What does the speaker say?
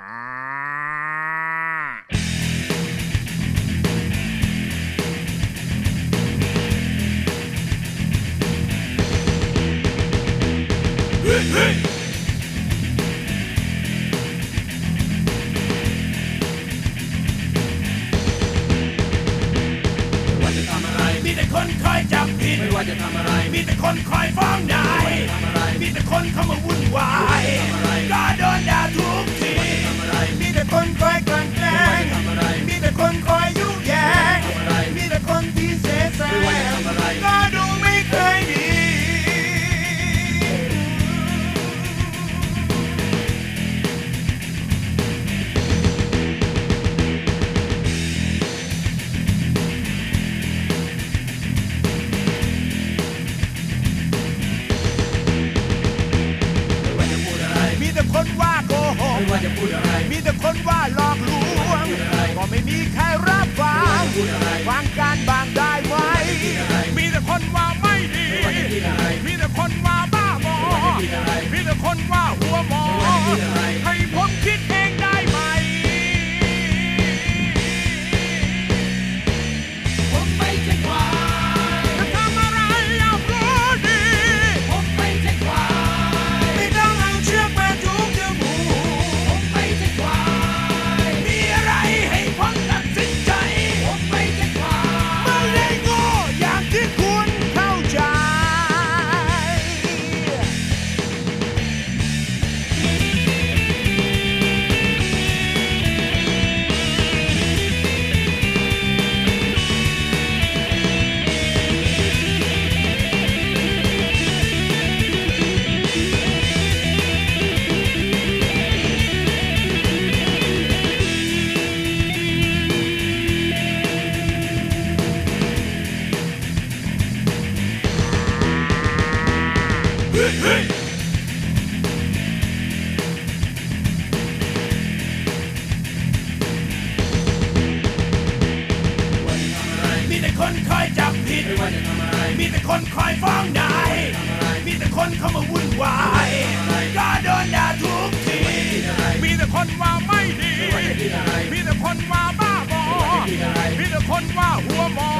อ่าว่าจะทำอะไรมีแต่คนคอยจับผิดไม่ว่าจะทำอะไร มีแต่คนคอยฟ้องนายทำอะไรมีแต่คนเข้ามาวุ่นวายทำอะไรก็โดนด่า คนว่าโกหกไม่ว่าจะพูดอะไร มีแต่คนว่าหลอกลวง ก็ไม่มีใครรับฟังพูดอะไรฟังการบางได้ไหมมีแต่คนว่าไม่ดีไม่ว่าจะคิดอะไรมีแต่คนว่าบ้าบอไม่ว่าจะคิดอะไรมีแต่คนว่าหัวหมอ มีแต่คนคอยจับผิดมีแต่คนคอยฟ้องนายมีแต่คนเข้ามาวุ่นวายก็โดนด่าทุกที มีแต่คนว่าไม่ดี มีแต่คนว่าบ้าบอ มีแต่คนว่าหัวหมอ